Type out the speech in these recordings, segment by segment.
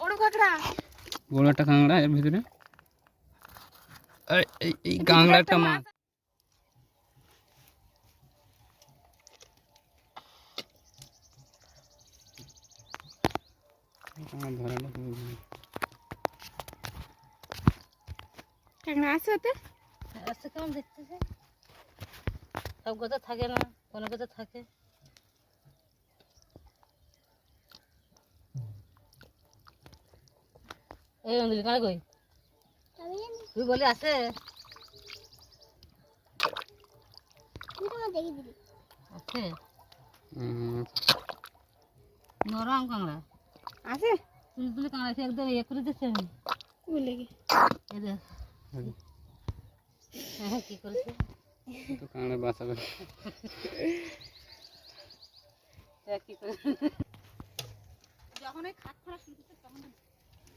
বড় কাঁকড়া বড় একটা কাঁকড়া এর ভিতরে। এই- এই এই কাঁকড়াটা মাছ। কাঁকড়া আছে ওতে? কেমন দেখতেছে? সব কথা থাকে না কোনো কথা থাকে। এই অঞ্জলি কানে কই? তুই বলি আছে? আছে? নরম কাঁকড়া। আছে? তুই তুলি কাঁকড়া সে একদম ইয়ে করে দিচ্ছে। আমি বলে কি হ্যাঁ কি করেছে? তো কাঁকড়া বাঁচাবে। কি করে। যখন খাট খোলা শুরু তখন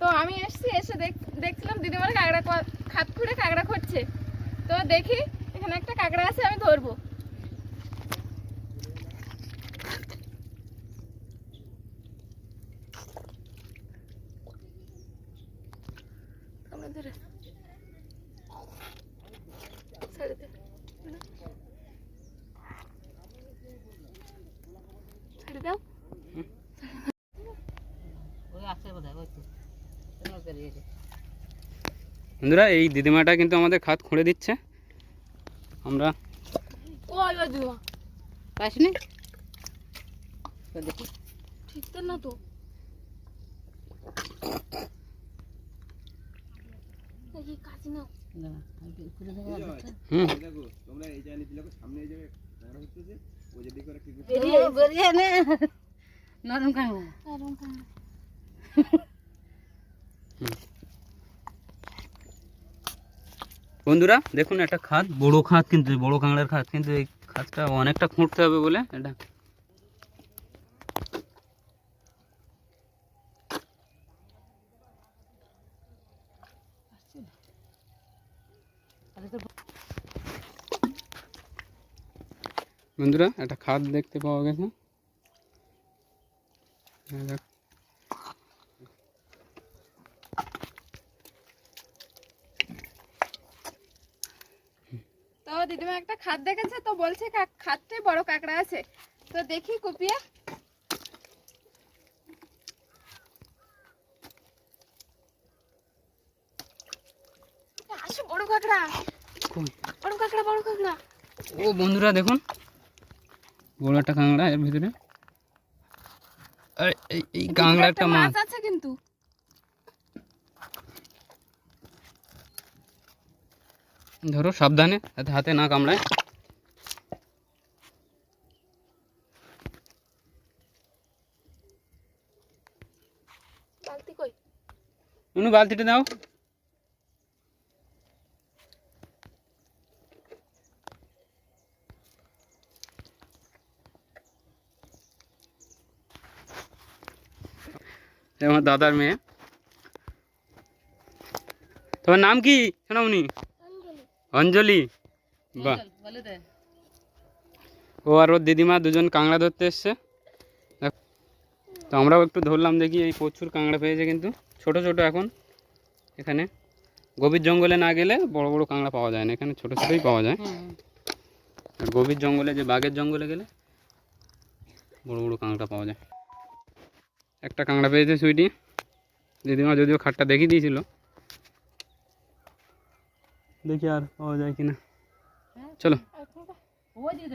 তো আমি এসছি, এসে দেখ- দেখছিলাম দিদিমার কাঁকড়া খাত খুঁড়ে কাঁকড়া খুঁড়ছে। তো দেখি, এখানে একটা কাঁকড়া আছে, আমি ধরবো। ধরে বন্ধুরা এই দিদিমাটা কিন্তু আমাদের খাত খুঁড়ে দিচ্ছে। আমরা পাসনি দেখি ঠিক না তো দেখি কাছে নাও না, আমি কি উপরে দেখো আর দেখো। হুম বেরিয়ে বেরিয়ে নে নরম কাঁকড়া আরাম কাঁকড়া। বন্ধুরা, দেখুন একটা খাত বড় খাত কিন্তু, বড় কাঁকড়ার খাত কিন্তু এই খাতটা অনেকটা খুঁড়তে হবে বলে এটা। বন্ধুরা, একটা খাত দেখতে পাওয়া গেছে। তো দিদিমা একটা খাদ দেখেছে? তো বলছে খাদটাই বড় কাঁকড়া আছে। তো দেখি কুপিয়ে। আসো বড় কাঁকড়া? বড় কাঁকড়া বড় কাঁকড়া। ও বন্ধুরা দেখুন। বড় একটা কাঁকড়া এর ভিতরে। এই- কাঁকড়া একটা মাছ আছে কিন্তু ধরো সাবধানে যাতে হাতে না কামড়ায়। নুনু বালতিটা দাও। আমার দাদার মেয়ে। তোমার নাম কি সোনামণি? অঞ্জলি? বাহ। ও আর ওর দিদিমা দুজন কাঁকড়া ধরতে এসছে। তো আমরাও একটু ধরলাম দেখি এই প্রচুর কাঁকড়া পেয়েছে কিন্তু। ছোট ছোট এখন এখানে। গভীর জঙ্গলে না গেলে বড় বড় কাঁকড়া পাওয়া যায় না এখানে ছোট ছোটই পাওয়া যায়। আর গভীর জঙ্গলে যে বাঘের জঙ্গলে গেলে বড় বড় কাঁকড়া পাওয়া যায়। একটা কাঁকড়া পেয়েছে সুইটি। দিদিমা যদিও খাটটা দেখিয়ে দিয়েছিল। দেখি আর পাওয়া যায় কিনা চলো ওই দিকে